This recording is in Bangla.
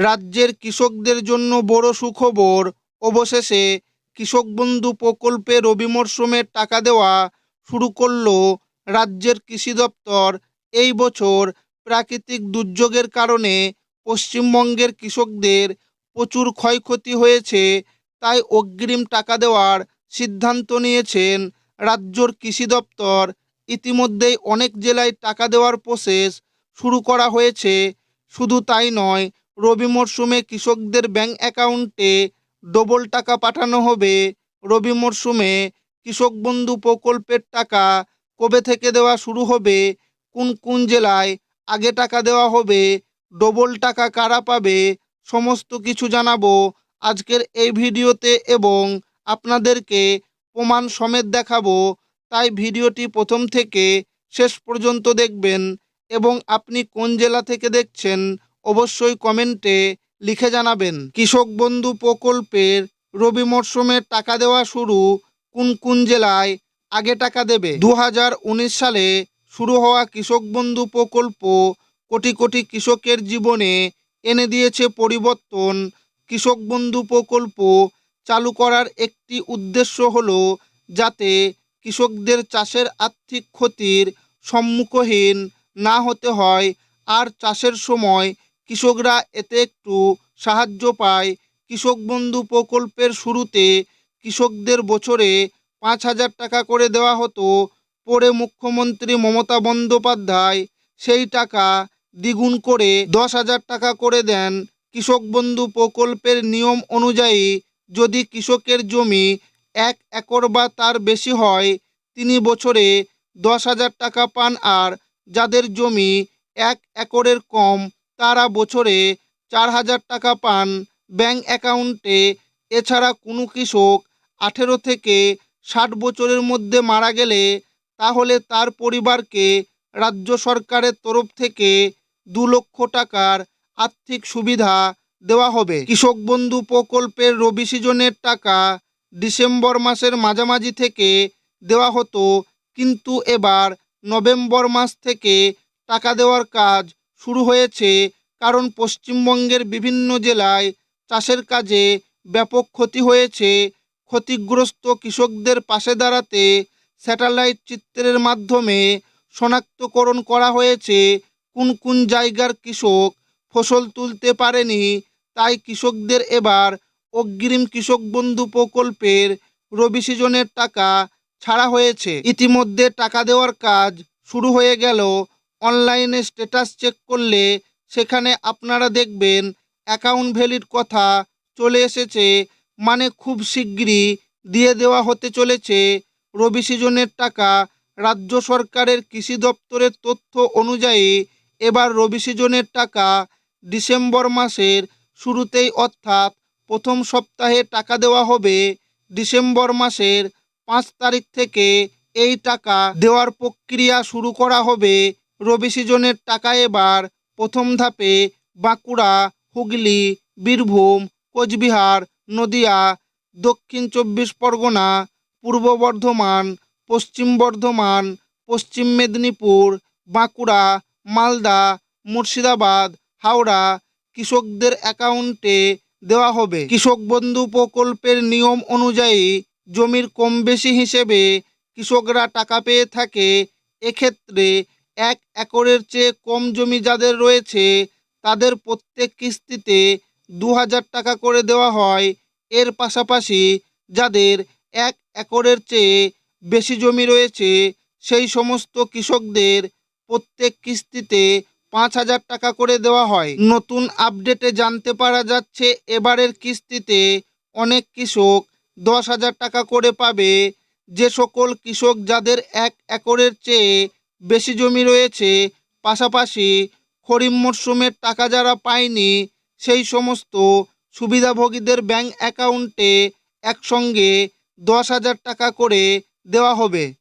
রাজ্যের কৃষকদের জন্য বড় সুখবর। অবশেষে কৃষক বন্ধু প্রকল্পে রবি মরশুমের টাকা দেওয়া শুরু করল রাজ্যের কৃষি দপ্তর। এই বছর প্রাকৃতিক দুর্যোগের কারণে পশ্চিমবঙ্গের কৃষকদের প্রচুর ক্ষয়ক্ষতি হয়েছে, তাই অগ্রিম টাকা দেওয়ার সিদ্ধান্ত নিয়েছেন রাজ্যর কৃষি দপ্তর। ইতিমধ্যেই অনেক জেলায় টাকা দেওয়ার প্রসেস শুরু করা হয়েছে। শুধু তাই নয় রবি মরশুমে কৃষকদের ব্যাংক অ্যাকাউন্টে ডবল টাকা পাঠানো হবে। রবি মরশুমে কৃষক বন্ধু প্রকল্পের টাকা কবে থেকে দেওয়া শুরু হবে? কোন কোন জেলায় আগে টাকা দেওয়া হবে? ডবল টাকা কারা পাবে? সমস্ত কিছু জানাব আজকের এই ভিডিওতে এবং আপনাদেরকে প্রমাণ সমেত দেখাবো। তাই ভিডিওটি প্রথম থেকে শেষ পর্যন্ত দেখবেন এবং আপনি কোন জেলা থেকে দেখছেন অবশ্যই কমেন্টে লিখে জানাবেন। কৃষক বন্ধু প্রকল্পের রবি মরশুমের টাকা দেওয়া শুরু কোন কোন জেলায়, আগে টাকা দেবে? দু হাজার উনিশ সালে শুরু হওয়া কৃষক বন্ধু প্রকল্প কোটি কোটি কৃষকের জীবনে এনে দিয়েছে পরিবর্তন। কৃষক বন্ধু প্রকল্প চালু করার একটি উদ্দেশ্য হল যাতে কৃষকদের চাষের আর্থিক ক্ষতির সম্মুখীন না হতে হয় আর চাষের সময় কৃষকরা এতে একটু সাহায্য পায়। কৃষক বন্ধু প্রকল্পের শুরুতে কৃষকদের বছরে পাঁচ হাজার টাকা করে দেওয়া হতো। পরে মুখ্যমন্ত্রী মমতা বন্দ্যোপাধ্যায় সেই টাকা দ্বিগুণ করে দশ হাজার টাকা করে দেন। কৃষক বন্ধু প্রকল্পের নিয়ম অনুযায়ী যদি কৃষকের জমি এক একর বা তার বেশি হয়, তিনি বছরে দশ হাজার টাকা পান। আর যাদের জমি এক একরের কম তারা বছরে চার হাজার টাকা পান ব্যাংক অ্যাকাউন্টে। এছাড়া কোনো কৃষক আঠেরো থেকে ষাট বছরের মধ্যে মারা গেলে তাহলে তার পরিবারকে রাজ্য সরকারের তরফ থেকে দু লক্ষ টাকার আর্থিক সুবিধা দেওয়া হবে। কৃষক বন্ধু প্রকল্পের রবি সিজনের টাকা ডিসেম্বর মাসের মাঝামাঝি থেকে দেওয়া হতো, কিন্তু এবার নভেম্বর মাস থেকে টাকা দেওয়ার কাজ শুরু হয়েছে কারণ পশ্চিমবঙ্গের বিভিন্ন জেলায় চাষের কাজে ব্যাপক ক্ষতি হয়েছে। ক্ষতিগ্রস্ত কৃষকদের পাশে দাঁড়াতে স্যাটেলাইট চিত্রের মাধ্যমে শনাক্তকরণ করা হয়েছে। কোন কোন জায়গার কৃষক ফসল তুলতে পারেনি, তাই কৃষকদের এবার অগ্রিম কৃষক বন্ধু প্রকল্পের রবি সিজনের টাকা ছাড়া হয়েছে। ইতিমধ্যে টাকা দেওয়ার কাজ শুরু হয়ে গেল অনলাইনে স্ট্যাটাস চেক করলে সেখানে আপনারা দেখবেন অ্যাকাউন্ট ভ্যালির কথা চলে এসেছে। মানে খুব শিগগিরই দিয়ে দেওয়া হতে চলেছে। রবি সিজনের টাকা রাজ্য সরকারের কৃষি দপ্তরের তথ্য অনুযায়ী এবার রবি সিজনের টাকা ডিসেম্বর মাসের শুরুতেই অর্থাৎ প্রথম সপ্তাহে টাকা দেওয়া হবে। ডিসেম্বর মাসের পাঁচ তারিখ থেকে এই টাকা দেওয়ার প্রক্রিয়া শুরু করা হবে। রবি সিজনের টাকা এবার প্রথম ধাপে বাঁকুড়া, হুগলি, বীরভূম, কোচবিহার, নদিয়া, দক্ষিণ চব্বিশ পরগনা, পূর্ব বর্ধমান, পশ্চিম বর্ধমান, পশ্চিম মেদিনীপুর, বাঁকুড়া, মালদা, মুর্শিদাবাদ, হাওড়া কৃষকদের অ্যাকাউন্টে দেওয়া হবে। কৃষক বন্ধু প্রকল্পের নিয়ম অনুযায়ী জমির কম বেশি হিসেবে কৃষকরা টাকা পেয়ে থাকে। এক্ষেত্রে এক একরের চেয়ে কম জমি যাদের রয়েছে, তাদের প্রত্যেক কিস্তিতে দু হাজার টাকা করে দেওয়া হয়। এর পাশাপাশি যাদের এক একরের চেয়ে বেশি জমি রয়েছে, সেই সমস্ত কৃষকদের প্রত্যেক কিস্তিতে পাঁচ হাজার টাকা করে দেওয়া হয়। নতুন আপডেটে জানতে পারা যাচ্ছে, এবারের কিস্তিতে অনেক কৃষক দশ হাজার টাকা করে পাবে। যে সকল কৃষক যাদের এক একরের চেয়ে বেশি জমি রয়েছে, পাশাপাশি খরিফ মরশুমের টাকা যারা পায়নি, সেই সমস্ত সুবিধাভোগীদের ব্যাংক অ্যাকাউন্টে একসঙ্গে দশ হাজার টাকা করে দেওয়া হবে।